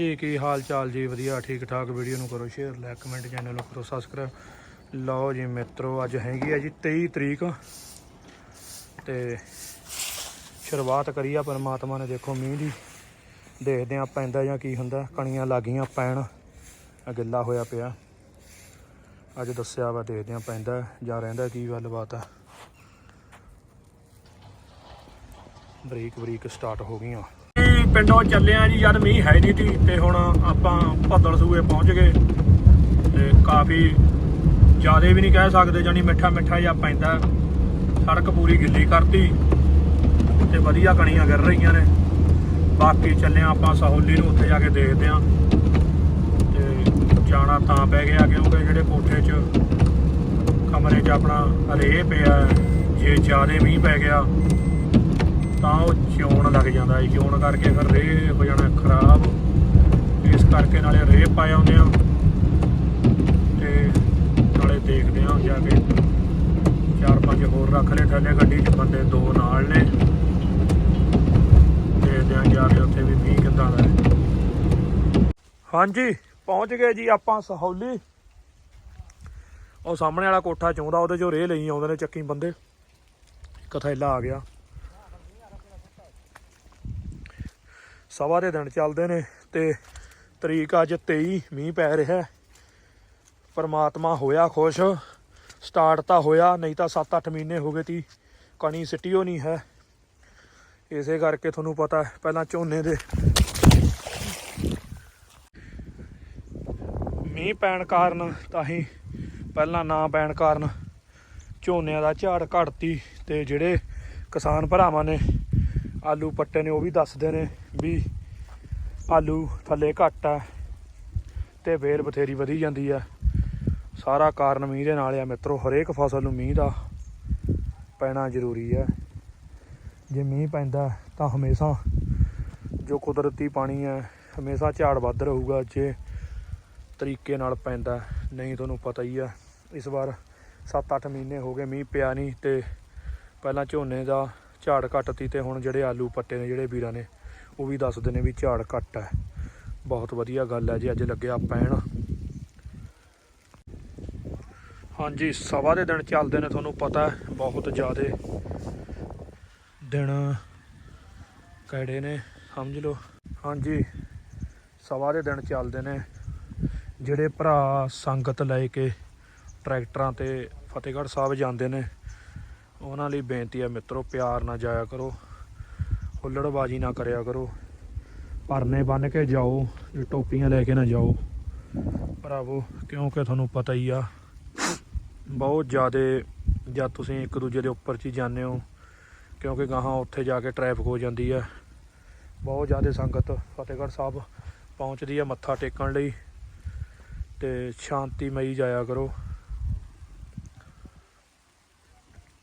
ਜੀ, ਕੀ ਹਾਲ ਚਾਲ ਜੀ? ਵਧੀਆ, ਠੀਕ ਠਾਕ। ਵੀਡੀਓ ਨੂੰ ਕਰੋ ਸ਼ੇਅਰ ਲਾਈਕ ਕਮੈਂਟ ਚੈਨਲ ਨੂੰ ਕਰੋ ਸਬਸਕ੍ਰਾਈਬ ਲਓ ਜੀ ਮਿੱਤਰੋ, ਅੱਜ ਹੈਗੀ ਹੈ ਜੀ 23 ਤਰੀਕ। ਤੇ ਸ਼ੁਰੂਆਤ ਕਰੀ ਆ ਪਰਮਾਤਮਾ ਨੇ, ਦੇਖੋ ਮੀਂਹ ਦੀ। ਦੇਖਦੇ ਆ ਪੈਂਦਾ ਜਾਂ ਕੀ ਹੁੰਦਾ, ਕਣੀਆਂ ਲੱਗੀਆਂ ਪੈਣ। ਆਹ ਗਿੱਲਾ ਹੋਇਆ ਪਿਆ। ਅੱਜ ਦੱਸਿਆ ਵਾ, ਦੇਖਦੇ ਆ ਪੈਂਦਾ ਜਾਂ ਰਹਿੰਦਾ, ਕੀ ਗੱਲਬਾਤ ਆ। ਬਰੀਕ ਬਰੀਕ ਸਟਾਰਟ ਹੋ ਗਈਆਂ। ਪਿੰਡੋਂ ਚੱਲਿਆ ਜੀ ਜਦ ਮੀਂਹ ਹੈ ਨਹੀਂ ਤੀ ਤੇ ਹੁਣ ਆਪਾਂ ਭੱਦਲ ਸੂਏ ਪਹੁੰਚ ਗਏ ਤੇ ਕਾਫੀ ਜ਼ਿਆਦੇ ਵੀ ਨਹੀਂ ਕਹਿ ਸਕਦੇ ਜਾਨੀ ਮਿੱਠਾ ਮਿੱਠਾ ਜਿਹਾ ਪੈਂਦਾ। ਸੜਕ ਪੂਰੀ ਗਿੱਲੀ ਕਰਤੀ ਤੇ ਵਧੀਆ ਕਣੀਆਂ ਗਿਰ ਰਹੀਆਂ ਨੇ। ਬਾਕੀ ਚੱਲੇ ਆਪਾਂ ਸਹੌਲੀ ਨੂੰ ਉੱਥੇ ਜਾ ਕੇ ਦੇਖਦੇ ਆ ਤੇ ਜਾਣਾ ਤਾਂ ਪੈ ਗਿਆ ਕਿਉਂਕਿ ਜਿਹੜੇ ਕੋਠੇ 'ਚ ਕਮਰੇ 'ਚ ਆਪਣਾ ਰੇਹ ਪਿਆ, ਜੇ ਜ਼ਿਆਦੇ ਮੀਂਹ ਪੈ ਗਿਆ ਲੱਗ ਜਾਂਦਾ ਹੈ। ਚੋਣ ਕਰਕੇ ਫਿਰ ਰੇਹ ਹੋ ਜਾਣਾ ਖਰਾਬ, ਇਸ ਕਰਕੇ ਨਾਲੇ ਰੇਹ ਪਾਏ ਆਉਂਦੇ ਆ। ਤੇ ਨਾਲੇ ਦੇਖਦੇ ਆ ਜਾ ਕੇ। ਚਾਰ ਪੰਜ ਹੋਰ ਰੱਖ ਲਏ ਥੱਲੇ ਗੱਡੀ 'ਚ, ਬੰਦੇ ਦੋ ਨਾਲ ਨੇ। ਦੇਖਦੇ ਆ ਜਾ ਕੇ ਉੱਥੇ ਵੀ ਮੀਂਹ ਕਿੱਦਾਂ ਦਾ ਹਾਂਜੀ, ਪਹੁੰਚ ਗਏ ਜੀ ਆਪਾਂ ਸਹੌਲੀ। ਉਹ ਸਾਹਮਣੇ ਵਾਲਾ ਕੋਠਾ ਚੋਂਦਾ, ਉਹਦੇ ਚੋਂ ਰੇਹ ਲਈ ਆਉਂਦੇ ਨੇ ਚੱਕੀ ਬੰਦੇ। ਇੱਕ ਆ ਗਿਆ। ਸਵਾ ਦੇ ਦਿਨ ਚੱਲਦੇ ਨੇ ਤੇ ਤਰੀਕ ਅੱਜ 23 ਮੀਂਹ ਪੈ ਰਿਹਾ ਪਰਮਾਤਮਾ ਹੋਇਆ ਖੁਸ਼ ਸਟਾਰਟ ਤਾਂ ਹੋਇਆ, ਨਹੀਂ ਤਾਂ 7-8 ਮਹੀਨੇ ਹੋ ਗਏ ਤੀ, ਕਣੀ ਸਿੱਟੀਓ ਨਹੀਂ ਹੈ। ਇਸੇ ਕਰਕੇ ਤੁਹਾਨੂੰ ਪਤਾ ਪਹਿਲਾਂ ਝੋਨੇ ਦੇ ਮੀਂਹ ਪੈਣ ਕਾਰਨ ਤਾਂ ਹੀ ਪਹਿਲਾਂ ਨਾ ਪੈਣ ਕਾਰਨ ਝੋਨਿਆਂ ਦਾ ਝਾੜ ਘਟਤੀ ਤੇ ਜਿਹੜੇ ਕਿਸਾਨ ਭਰਾਵਾਂ ਨੇ ਆਲੂ ਪੱਟੇ ਨੇ ਉਹ ਵੀ ਦੱਸਦੇ ਨੇ। ਵੀ ਆਲੂ ਥੱਲੇ ਘੱਟ ਆ ਤੇ ਵੇਲ ਬਥੇਰੀ ਵਧੀ ਜਾਂਦੀ ਆ। ਸਾਰਾ ਕਾਰਨ ਮੀਂਹ ਦੇ ਨਾਲ ਆ ਮਿੱਤਰੋ, ਹਰੇਕ ਫਸਲ ਨੂੰ ਮੀਂਹ ਦਾ ਪੈਣਾ ਜ਼ਰੂਰੀ ਹੈ ਜੇ ਮੀਂਹ ਪੈਂਦਾ ਤਾਂ ਹਮੇਸ਼ਾ ਜੋ ਕੁਦਰਤੀ ਪਾਣੀ ਹੈ ਹਮੇਸ਼ਾ ਝਾੜ ਵੱਧ ਰਹੂਗਾ ਜੇ ਤਰੀਕੇ ਨਾਲ ਪੈਂਦਾ। ਨਹੀਂ ਤੁਹਾਨੂੰ ਪਤਾ ਹੀ ਆ, ਇਸ ਵਾਰ 7-8 ਮਹੀਨੇ ਹੋ ਗਏ ਮੀਂਹ ਪਿਆ ਨਹੀਂ ਤੇ ਪਹਿਲਾਂ ਝੋਨੇ ਦਾ ਝਾੜ ਘੱਟ ਤੀ ਤੇ ਹੁਣ ਜਿਹੜੇ ਆਲੂ ਪੱਟੇ ਨੇ, ਜਿਹੜੇ ਵੀਰਾਂ ਨੇ ਉਹ ਵੀ ਦੱਸਦੇ ਨੇ ਵੀ ਝਾੜ ਘੱਟ ਹੈ। ਬਹੁਤ ਵਧੀਆ ਗੱਲ ਹੈ ਜੀ, ਅੱਜ ਲੱਗਿਆ ਪੈਣ। ਹਾਂਜੀ, ਸਵਾ ਦੇ ਦਿਨ ਚੱਲਦੇ ਨੇ, ਤੁਹਾਨੂੰ ਪਤਾ ਹੈ, ਬਹੁਤ ਜ਼ਿਆਦੇ ਦਿਨ ਕਿਹੜੇ ਨੇ, ਸਮਝ ਲਓ। ਹਾਂਜੀ, ਸਵਾ ਦੇ ਦਿਨ ਚੱਲਦੇ ਨੇ, ਜਿਹੜੇ ਭਰਾ ਸੰਗਤ ਲੈ ਕੇ ਟਰੈਕਟਰਾਂ ਤੇ ਫਤਿਹਗੜ੍ਹ ਸਾਹਿਬ ਜਾਂਦੇ ਨੇ, ਉਹਨਾਂ ਲਈ ਬੇਨਤੀ ਹੈ, ਮਿੱਤਰੋ, ਪਿਆਰ ਨਾਲ ਜਾਇਆ ਕਰੋ। ਹੁੱਲੜਬਾਜੀ ਨਾ ਕਰਿਆ ਕਰੋ। ਪਰਨੇ ਬੰਨ ਕੇ ਜਾਓ, ਇਹ ਟੋਪੀਆਂ ਲੈ ਕੇ ਨਾ ਜਾਓ। ਭਰਾਵੋ, ਕਿਉਂਕਿ ਤੁਹਾਨੂੰ ਪਤਾ ਹੀ ਆ, ਬਹੁਤ ਜ਼ਿਆਦਾ ਜਦ ਤੁਸੀਂ ਇੱਕ ਦੂਜੇ ਦੇ ਉੱਪਰ 'ਚ ਹੀ ਜਾਂਦੇ ਹੋ, ਕਿਉਂਕਿ ਗਾਹਾਂ ਉੱਥੇ ਜਾ ਕੇ ਟ੍ਰੈਫਿਕ ਹੋ ਜਾਂਦੀ ਹੈ ਬਹੁਤ ਜ਼ਿਆਦਾ ਸੰਗਤ ਫਤਿਹਗੜ੍ਹ ਸਾਹਿਬ ਪਹੁੰਚਦੀ ਹੈ ਮੱਥਾ ਟੇਕਣ ਲਈ ਤੇ ਸ਼ਾਂਤੀਮਈ ਜਾਇਆ ਕਰੋ।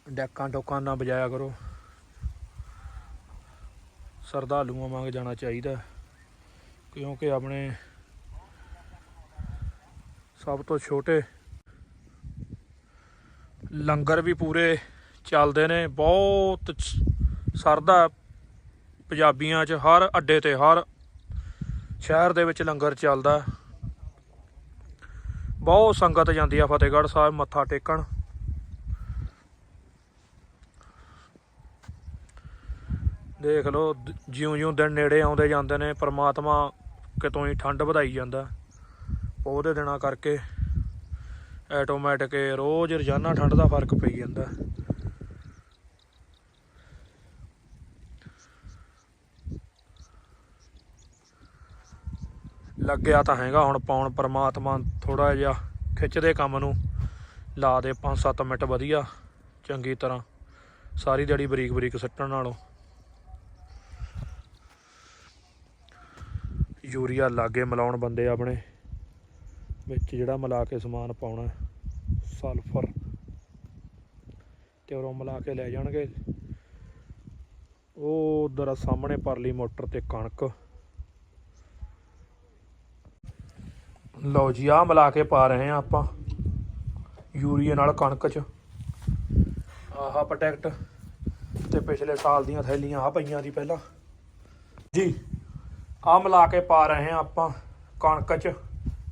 ਡੈਕਾਂ ਟੋਕਾਂ ਨਾ ਬਜਾਇਆ ਕਰੋ। ਸਰਦਾਲੂਆਂ ਵਾਂਗ ਜਾਣਾ ਚਾਹੀਦਾ ਕਿਉਂਕਿ ਆਪਣੇ ਸਭ ਤੋਂ ਛੋਟੇ ਲੰਗਰ ਵੀ ਪੂਰੇ ਚੱਲਦੇ ਨੇ, ਬਹੁਤ ਚ- ਸਰਦਾ ਪੰਜਾਬੀਆਂ 'ਚ, ਹਰ ਅੱਡੇ ਤੇ, ਹਰ ਸ਼ਹਿਰ ਦੇ ਵਿੱਚ ਲੰਗਰ ਚੱਲਦਾ ਬਹੁਤ ਸੰਗਤ ਜਾਂਦੀ ਆ ਫਤਿਹਗੜ੍ਹ ਸਾਹਿਬ, ਮੱਥਾ ਟੇਕਣ। ਦੇਖ ਲਓ ਜਿਉਂ-ਜਿਉਂ ਦਿਨ ਨੇੜੇ ਆਉਂਦੇ ਜਾਂਦੇ ਨੇ, ਪ੍ਰਮਾਤਮਾ ਕਿਤੋਂ ਹੀ ਠੰਡ ਵਧਾਈ ਜਾਂਦਾ। ਉਹਦੇ ਦਿਨਾਂ ਕਰਕੇ ਆਟੋਮੈਟਿਕ ਰੋਜ਼ ਰੋਜ਼ਾਨਾ ਠੰਡ ਦਾ ਫ਼ਰਕ ਪਈ ਜਾਂਦਾ। ਲੱਗਿਆ ਤਾਂ ਹੈਗਾ ਹੁਣ ਪਾਉਣ, ਪਰਮਾਤਮਾ ਥੋੜਾ ਜਿਹਾ ਖਿੱਚਦੇ ਕੰਮ ਨੂੰ, ਲਾ ਦੇ 5-7 ਮਿੰਟ ਵਧੀਆ, ਚੰਗੀ ਤਰ੍ਹਾਂ। ਸਾਰੀ ਦਿਹਾੜੀ ਬਰੀਕ ਬਰੀਕ ਸੱਟਣ ਨਾਲੋਂ। ਯੂਰੀਆ ਲਾਗੇ ਮਿਲਾਉਣ ਬੰਦੇ ਆਪਣੇ। ਵਿੱਚ ਜਿਹੜਾ ਮਿਲਾ ਕੇ ਸਮਾਨ ਪਾਉਣਾ ਸਲਫਰ। ਤੇ ਉਹ ਮਿਲਾ ਕੇ ਲੈ ਜਾਣਗੇ। ਉਹ ਉਧਰ ਸਾਹਮਣੇ ਪਰਲੀ ਮੋਟਰ ਤੇ ਕਣਕ। ਲਓ ਜੀ, ਆਹ ਮਿਲਾ ਕੇ ਪਾ ਰਹੇ ਆ ਆਪਾਂ ਯੂਰੀਆ ਨਾਲ ਕਣਕ ਚ। ਆਹ ਆ ਮਿਲਾ ਕੇ ਪਾ ਰਹੇ ਹਾਂ ਆਪਾਂ ਕਣਕ ਚ,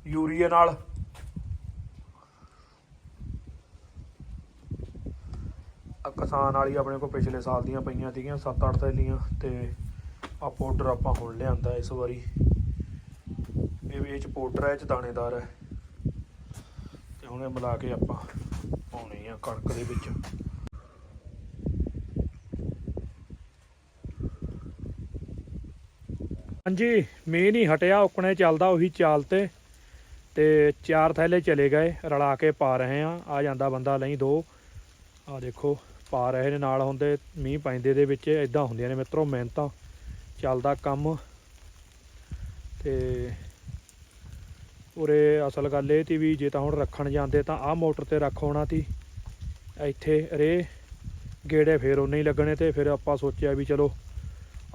ਯੂਰੀਏ ਨਾਲ। ਕਿਸਾਨ ਵਾਲੀ ਆਪਣੇ ਕੋਲ ਪਿਛਲੇ ਸਾਲ ਦੀਆਂ ਪਈਆਂ ਸੀਗੀਆਂ 7-8 ਥੈਲੀਆਂ ਤੇ ਆ ਪਾਊਡਰ ਆਪਾਂ ਹੁਣ ਲਿਆਂਦਾ ਇਸ ਵਾਰੀ। ਇਹ ਵੀ ਇਹ ਚ ਪਾਊਡਰ ਹੈ, ਇਹ ਚ ਦਾਣੇਦਾਰ ਹੈ। ਤੇ ਹੁਣ ਇਹ ਮਿਲਾ ਕੇ ਆਪਾਂ ਪਾਉਣੇ ਆ ਕਣਕ ਦੇ ਵਿੱਚ। ਹਾਂਜੀ, ਮੀਂਹ ਨਹੀਂ ਹਟਿਆ, ਉਕਣੇ ਚੱਲਦਾ ਉਹੀ ਚਾਲ ਤੇ। ਤੇ ਚਾਰ ਥੈਲੇ ਚਲੇ ਗਏ, ਰਲਾ ਕੇ ਪਾ ਰਹੇ ਆ ਆ ਜਾਂਦਾ ਬੰਦਾ ਲਈ ਦੋ। ਆ ਦੇਖੋ, ਪਾ ਰਹੇ ਨੇ ਨਾਲ ਹੁੰਦੇ, ਮੀਂਹ ਪੈਂਦੇ ਦੇ ਵਿੱਚ ਇਦਾਂ ਹੁੰਦੀਆਂ ਨੇ ਮਿੱਤਰੋ, ਮਿਹਨਤਾਂ ਚੱਲਦਾ ਕੰਮ। ਤੇ ਉਰੇ ਅਸਲ ਗੱਲ ਇਹ ਤੀ ਵੀ ਜੇ ਤਾਂ ਹੁਣ ਰੱਖਣ ਜਾਂਦੇ ਤਾਂ ਆਹ ਮੋਟਰ ਤੇ ਰੱਖ ਹੋਣਾ ਤੀ। ਇੱਥੇ ਰੇ ਗੇੜੇ ਫੇਰ ਉਹਨੇ ਹੀ ਲੱਗਣੇ ਤੇ ਫਿਰ ਆਪਾਂ ਸੋਚਿਆ ਵੀ ਚਲੋ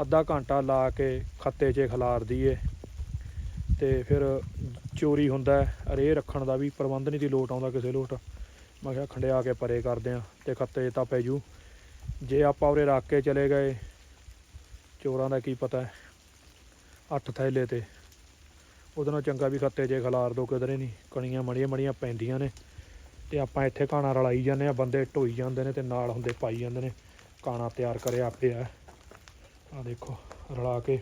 ਅੱਧਾ ਘੰਟਾ ਲਾ ਕੇ ਖੱਤੇ 'ਚ ਖਿਲਾਰ ਦਈਏ ਤੇ ਫਿਰ ਚੋਰੀ ਹੁੰਦਾ ਹੈ। ਰੇ ਰੱਖਣ ਦਾ ਵੀ ਪ੍ਰਬੰਧ ਨਹੀਂ ਦੀ ਲੋਟ ਆਉਂਦਾ ਕਿਸੇ ਲੋਟ। ਮੈਂ ਕਿਹਾ ਖੰਡਿਆ ਕੇ ਪਰੇ ਕਰਦੇ ਆ ਤੇ ਖੱਤੇ 'ਚ ਤਾਂ ਪੈ ਜੂ। ਜੇ ਆਪਾਂ ਉਰੇ ਰੱਖ ਕੇ ਚਲੇ ਗਏ, ਚੋਰਾਂ ਦਾ ਕੀ ਪਤਾ ਹੈ। ਅੱਠ ਥੈਲੇ ਤੇ। ਉਹਦੇ ਨਾਲ ਚੰਗਾ ਵੀ ਖੱਤੇ 'ਚ ਖਿਲਾਰ ਦੋ, ਕਿਧਰੇ ਨਹੀਂ। ਕਣੀਆਂ ਮੜੀਆਂ ਮੜੀਆਂ ਪੈਂਦੀਆਂ ਨੇ ਤੇ ਆਪਾਂ ਇੱਥੇ ਕਾਣਾ ਰਲਾਈ ਜਾਂਦੇ ਆ ਬੰਦੇ ਢੋਈ ਜਾਂਦੇ ਨੇ ਤੇ ਨਾਲ ਹੁੰਦੇ ਪਾਈ ਜਾਂਦੇ ਨੇ। ਕਾਣਾ ਤਿਆਰ ਕਰਿਆ ਪਿਆ ਆ ਦੇਖੋ, ਰਲਾ ਕੇ।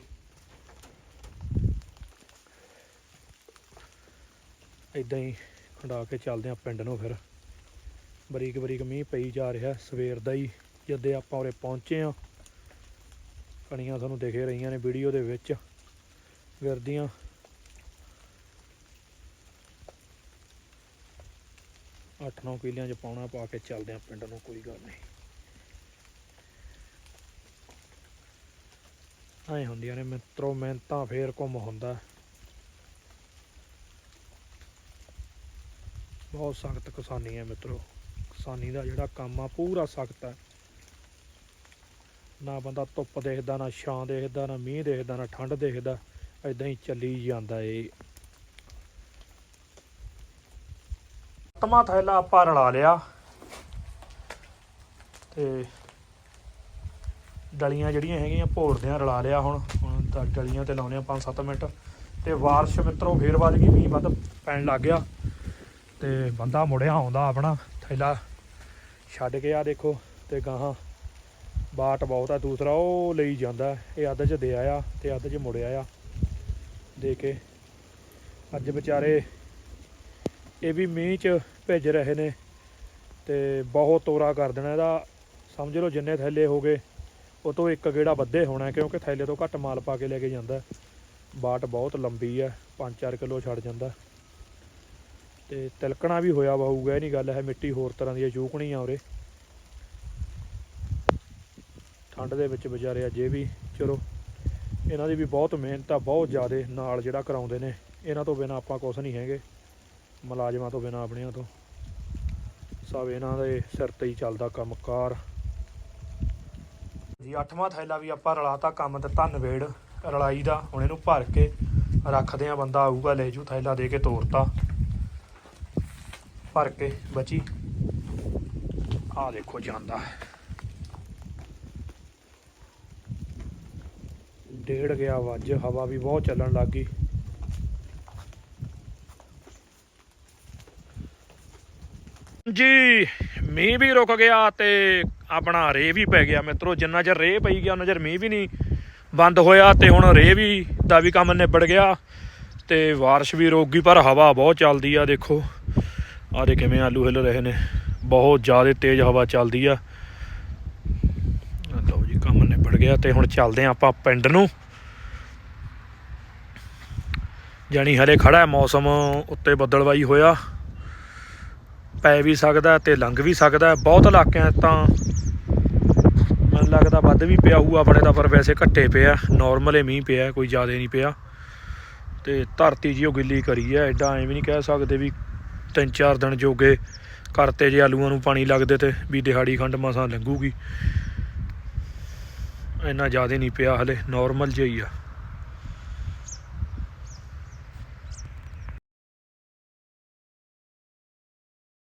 ਇਦਾਂ ਹੀ ਖੰਡਾ ਕੇ ਚੱਲਦੇ ਆ ਪਿੰਡ ਨੂੰ ਫਿਰ। ਬਰੀਕ ਬਰੀਕ ਮੀਂਹ ਪਈ ਜਾ ਰਿਹਾ, ਸਵੇਰ ਦਾ ਹੀ ਜਦੇ ਆਪਾਂ ਉਰੇ ਪਹੁੰਚੇ ਆ। ਕਣੀਆਂ ਤੁਹਾਨੂੰ ਦਿਖੇ ਰਹੀਆਂ ਨੇ ਵੀਡੀਓ ਦੇ ਵਿੱਚ, ਗਿਰਦੀਆਂ। ਅੱਠ ਨੌ ਕਿੱਲਿਆਂ 'ਚ ਪਾਉਣਾ ਪਾ ਕੇ ਚੱਲਦੇ ਆ ਪਿੰਡ ਨੂੰ, ਕੋਈ ਗੱਲ ਨਹੀਂ। ਐ ਹੁੰਦੀਆਂ ਨੇ, ਮਿੱਤਰੋ ਮਿਹਨਤਾਂ ਫੇਰ ਘੁੰਮ ਹੁੰਦਾ। ਬਹੁਤ ਸਖਤ ਕਿਸਾਨੀ ਹੈ ਮਿੱਤਰੋ। ਕਿਸਾਨੀ ਦਾ ਜਿਹੜਾ ਕੰਮ ਆ, ਪੂਰਾ ਸਖਤ ਹੈ। ਨਾ ਬੰਦਾ ਧੁੱਪ ਦੇਖਦਾ, ਨਾ ਛਾਂ ਦੇਖਦਾ, ਨਾ ਮੀਂਹ ਦੇਖਦਾ, ਨਾ ਠੰਡ ਦੇਖਦਾ ਐਦਾਂ ਹੀ ਚੱਲੀ ਜਾਂਦਾ ਏ। ਤਮਾ ਥੈਲਾ ਆਪਾਂ ਰਲਾ ਲਿਆ। ਤੇ ਡਲੀਆਂ ਜਿਹੜੀਆਂ ਹੈਗੀਆਂ ਭੋਰਦਿਆਂ ਰਲਾ ਲਿਆ ਹੁਣ। ਹੁਣ ਤਾਂ ਡਲੀਆਂ ਤੇ ਲਾਉਣੇ ਆ 5-7 ਮਿੰਟ। ਤੇ ਵਾਰਸ਼ ਮਿੱਤਰੋ, ਫੇਰ ਵੱਧ ਗਈ ਮੀਂਹ, ਵੱਧ ਪੈਣ ਲੱਗ ਗਿਆ। ਤੇ ਬੰਦਾ ਮੁੜਿਆ ਆਉਂਦਾ ਆਪਣਾ, ਥੈਲਾ ਛੱਡ ਕੇ ਆ ਦੇਖੋ, ਤੇ ਗਾਹਾਂ ਬਾਟ ਬਹੁਤ ਆ, ਦੂਸਰਾ ਉਹ ਲਈ ਜਾਂਦਾ। ਇਹ ਅੱਧ ਚ ਦੇ ਆਇਆ ਤੇ ਅੱਧ ਚ ਮੁੜਿਆ ਆ ਦੇ ਕੇ ਅੱਜ ਵਿਚਾਰੇ ਇਹ ਵੀ ਮੀਂਹ ਚ ਭਿੱਜ ਰਹੇ ਨੇ ਤੇ ਬਹੁਤ ਤੋਰਾ ਕਰ ਦੇਣਾ ਇਹਦਾ। ਸਮਝ ਲਓ ਜਿੰਨੇ ਥੈਲੇ ਹੋ ਗਏ। ਉਹ ਤੋਂ ਇੱਕ ਗੇੜਾ ਵੱਧੇ ਹੋਣਾ ਕਿਉਂਕਿ ਥੈਲੇ ਤੋਂ ਘੱਟ ਮਾਲ ਪਾ ਕੇ ਲੈ ਕੇ ਜਾਂਦਾ ਬਾਟ ਬਹੁਤ ਲੰਬੀ ਹੈ 5-4 ਕਿਲੋ ਛੱਡ ਜਾਂਦਾ ਤੇ ਤਿਲਕਣਾ ਵੀ ਹੋਇਆ ਹੋਊਗਾ, ਇਹ ਨਹੀਂ ਗੱਲ ਹੈ, ਮਿੱਟੀ ਹੋਰ ਤਰ੍ਹਾਂ ਦੀ ਹੈ ਚੂਕਣੀ ਆ ਉਰੇ। ਠੰਡ ਦੇ ਵਿੱਚ ਵਿਚਾਰੇ ਅਜੇ ਵੀ, ਚਲੋ, ਇਹਨਾਂ ਦੀ ਵੀ ਬਹੁਤ ਮਿਹਨਤ ਆ, ਬਹੁਤ ਜ਼ਿਆਦਾ ਨਾਲ ਜਿਹੜਾ ਕਰਾਉਂਦੇ ਨੇ। ਇਹਨਾਂ ਤੋਂ ਬਿਨਾ ਆਪਾਂ ਕੁਝ ਨਹੀਂ ਹੈਗੇ, ਮੁਲਾਜ਼ਮਾਂ ਤੋਂ ਬਿਨਾ ਆਪਣਿਆਂ ਤੋਂ। ਸਭ ਇਹਨਾਂ ਦੇ ਸਿਰ ਤੇ ਹੀ ਚੱਲਦਾ ਕੰਮਕਾਰ। ਜੀ, ਅੱਠਵਾਂ ਥੈਲਾ ਵੀ ਆਪਾਂ ਰਲਾਤਾ ਕੰਮ ਦਿੱਤਾ ਨਵੇੜ ਰਲਾਈ ਦਾ, ਹੁਣ ਇਹਨੂੰ ਭਰ ਕੇ ਰੱਖਦੇ ਆ ਬੰਦਾ ਆਊਗਾ, ਲੈ ਜੂ ਥੈਲਾ ਦੇ ਕੇ ਤੋਰਤਾ। ਭਰ ਕੇ, ਬਚੀ। ਆ ਦੇਖੋ, ਜਾਂਦਾ ਡੇਢ ਗਿਆ ਵੱਜ, ਹਵਾ ਵੀ ਬਹੁਤ ਚੱਲਣ ਲੱਗ ਗਈ। ਜੀ, ਮੀਂਹ ਵੀ ਰੁਕ ਗਿਆ ਤੇ ਆਪਣਾ ਰੇ ਵੀ ਪੈ ਗਿਆ ਮਿੱਤਰੋ, ਜਿੰਨਾ ਚਿਰ ਰੇ ਪਈ ਗਿਆ ਉਹਨਾਂ ਚਿਰ ਮੀਂਹ ਵੀ ਨਹੀਂ ਬੰਦ ਹੋਇਆ ਤੇ ਹੁਣ ਰੇ ਵੀ, ਦਾ ਵੀ ਕੰਮ ਨਿਬੜ ਗਿਆ ਤੇ ਬਾਰਿਸ਼ ਵੀ ਰੁਕ ਗਈ ਪਰ ਹਵਾ ਬਹੁਤ ਚੱਲਦੀ ਆ, ਦੇਖੋ। ਆ ਦੇ ਕਿਵੇਂ ਆਲੂ ਹਿੱਲ ਰਹੇ ਨੇ। ਬਹੁਤ ਜ਼ਿਆਦਾ ਤੇਜ਼ ਹਵਾ ਚੱਲਦੀ ਆ। ਲਓ ਜੀ, ਕੰਮ ਨਿਬੜ ਗਿਆ ਤੇ ਹੁਣ ਚੱਲਦੇ ਆ ਆਪਾਂ ਪਿੰਡ ਨੂੰ। ਜਾਣੀ ਹਰੇ ਖੜਾ ਹੈ, ਮੌਸਮ ਉੱਤੇ ਬੱਦਲਵਾਈ ਹੋਇਆ। ਪੈ ਵੀ ਸਕਦਾ ਤੇ ਲੰਘ ਵੀ ਸਕਦਾ। ਬਹੁਤ ਇਲਾਕਿਆਂ ਤਾਂ ਮੈਨੂੰ ਲੱਗਦਾ ਵੱਧ ਵੀ ਪਿਆ ਹੋਊ, ਆਪਣੇ ਤਾਂ ਪਰ ਵੈਸੇ ਘੱਟੇ ਪਿਆ ਨਾਰਮਲ ਹੀ ਮੀਂਹ ਪਿਆ, ਕੋਈ ਜ਼ਿਆਦਾ ਨਹੀਂ ਪਿਆ। ਤੇ ਧਰਤੀ ਜੀ ਉਹ ਗਿੱਲੀ ਕਰੀ ਹੈ ਐਡਾ ਐਵੇਂ ਨਹੀਂ ਕਹਿ ਸਕਦੇ ਵੀ ਤਿੰਨ ਚਾਰ ਦਿਨ ਜੋਗੇ ਕਰਤੇ ਜੇ ਆਲੂਆਂ ਨੂੰ ਪਾਣੀ ਲੱਗਦੇ ਤੇ ਵੀ ਦਿਹਾੜੀ ਖੰਡ ਮਸਾਂ ਲੰਘੂਗੀ। ਇੰਨਾ ਜ਼ਿਆਦਾ ਨਹੀਂ ਪਿਆ ਹਲੇ ਨਾਰਮਲ ਜਿਹਾ ਹੀ ਆ।